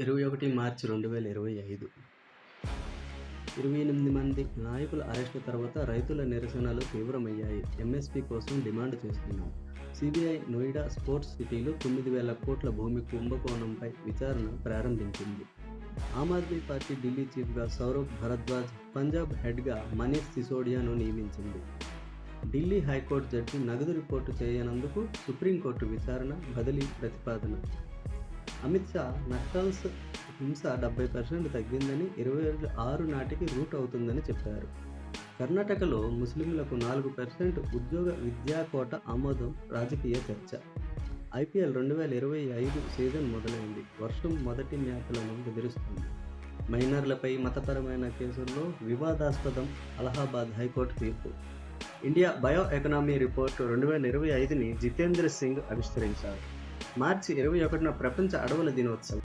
ఇరవై ఒకటి మార్చి రెండు వేల ఇరవై ఐదు. ఇరవై ఎనిమిది మంది నాయకుల అరెస్టు తర్వాత రైతుల నిరసనలు తీవ్రమయ్యాయి. ఎంఎస్పీ కోసం డిమాండ్ చేస్తున్నాం. సిబిఐ నోయిడా స్పోర్ట్స్ సిటీలో తొమ్మిది వేల కోట్ల భూమి కుంభకోణంపై విచారణ ప్రారంభించింది. ఆమ్ ఆద్మీ పార్టీ ఢిల్లీ చీఫ్గా సౌరవ్ భరద్వాజ్ పంజాబ్ హెడ్గా మనీష్ సిసోడియాను నియమించింది. ఢిల్లీ హైకోర్టు జడ్జి నగదు రిపోర్టు చేయనందుకు సుప్రీంకోర్టు విచారణ బదిలీ ప్రతిపాదన అమిత్ షా నక్సల్స్ హింస డెబ్బై పర్సెంట్ తగ్గిందని ఇరవై ఆరు నాటికి రూట్ అవుతుందని చెప్పారు. కర్ణాటకలో ముస్లింలకు నాలుగు పర్సెంట్ ఉద్యోగ విద్యా కోట ఆమోదం రాజకీయ చర్చ. ఐపీఎల్ రెండు వేల ఇరవై ఐదు సీజన్ మొదలైంది. వర్షం మొదటి మ్యాచ్లను బెదిరిస్తుంది. మైనర్లపై మతపరమైన కేసుల్లో వివాదాస్పదం అలహాబాద్ హైకోర్టు తీర్పు. ఇండియా బయో ఎకనామీ రిపోర్టు రెండు వేల ఇరవై ఐదుని జితేంద్ర సింగ్ ఆవిష్కరించారు. మార్చి ఇరవై ఒకటిన ప్రపంచ అడవుల దినోత్సవం.